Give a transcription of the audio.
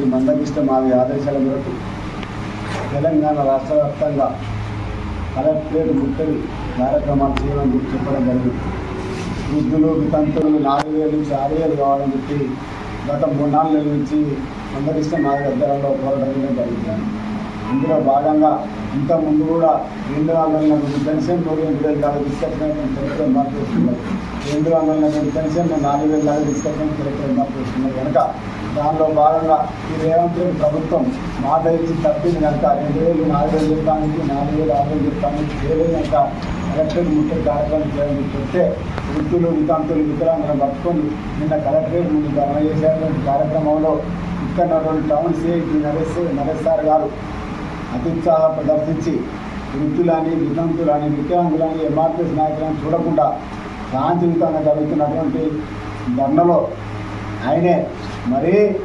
చేసి మందగిస్తే మావి ఆదేశాల మేరకు తెలంగాణ రాష్ట్ర వ్యాప్తంగా కలెక్టరేట్ ముట్టడి కార్యక్రమాలు చేయమని చెప్పడం జరిగింది. వృద్ధులు వితంతులు నాలుగు వేలు నుంచి ఆరు వేలు కావాలని చెప్పి గత మూడు నాలుగు నెలల నుంచి మందగిస్తే మావి దగ్గరలో పోరాటం చేయడం జరిగింది. ఇందులో భాగంగా ఇంతకుముందు కూడా రెండు వందల నలభై పెన్షన్ మూడు వేల వేలు దాకా తీసుకొచ్చినట్టు చరిత్ర మార్పు వస్తున్నారు రెండు వందల నలభై పెన్షన్ నాలుగు వేల దాకా తీసుకొచ్చినట్టు చరిత్ర మార్పు వస్తున్నారు కనుక దానిలో భాగంగా ఈ రేవంత్ రెడ్డి ప్రభుత్వం మాట ఇచ్చి తప్పింది కనుక రెండు వేలు నాలుగు వేలు చెప్తానికి నాలుగు వేలు ఆరు వేలు చెప్తానికి చేయలేదు కనుక కలెక్టరేట్ ముట్టడి కార్యక్రమం చేయాలని చెప్తే వృద్ధులు వితాంతులు వికలాంగులను పట్టుకొని నిన్న కలెక్టరేట్ ముందు ధర్మ చేసేటువంటి కార్యక్రమంలో ఇక్కడ town CIT Naresh Naresh sir గారు అత్యుత్సాహ ప్రదర్శించి వృత్తులని వితంతులని వికలాంగులని ఎంఆర్పిఎస్ నాయకులను చూడకుండా శాంతియుతంగా జరుగుతున్నటువంటి ధర్నలో ఆయనే. మరి